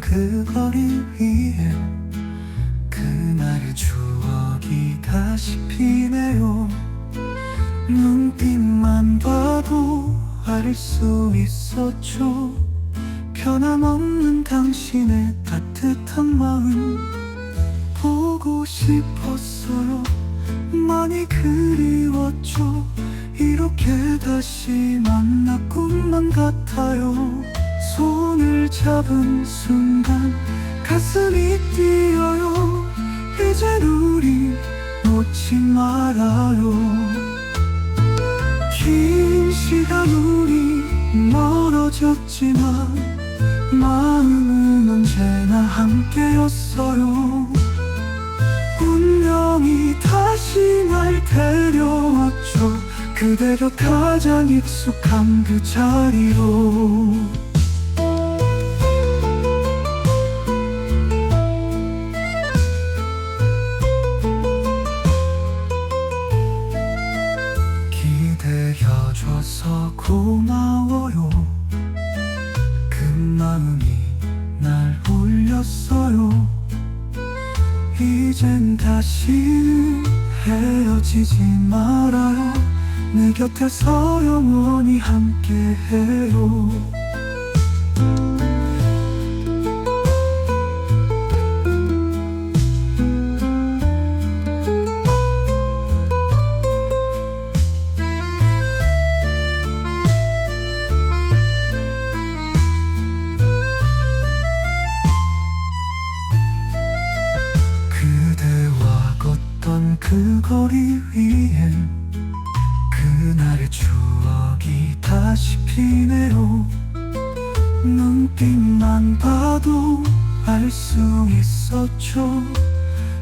그 거리 위에 그날의 추억이 다시 피네요. 눈빛만 봐도 알 수 있었죠. 변함없는 당신의 따뜻한 마음 보고 싶었어요. 많이 그리웠죠. 이렇게 다시 만나 꿈만 같아요 손을 잡은 순간 가슴이 뛰어요. 이젠 우리 놓지 말아요. 긴 시간 우리 멀어졌지만 마음은 언제나 함께였어요. 운명이 다시 날 데려왔죠. 그대가 가장 익숙한 그 자리로 기대어줘서 고마워요. 그 마음이 날 울렸어요. 이젠 다시는 헤어지지 말아요. 내 곁에서 영원히 함께해요 그 거리 위엔 그날의 추억이 다시 피네요. 눈빛만 봐도 알 수 있었죠.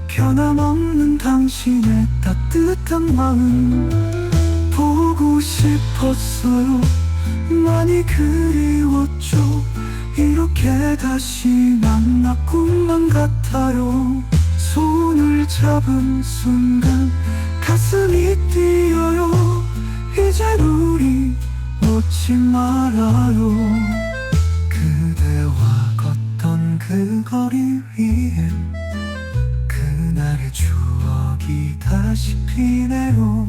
변함없는 당신의 따뜻한 마음 보고 싶었어요. 많이 그리웠죠. 이렇게 다시 만나 꿈만 같아요 잡은 순간 가슴이 뛰어요. 이젠 우리 놓지 말아요. 그대와 걷던 그 거리 위엔 그날의 추억이 다시 피네요.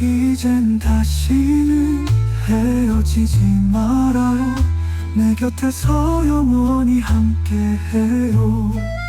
이젠 다시는 헤어지지 말아요. 내 곁에서 영원히 함께해요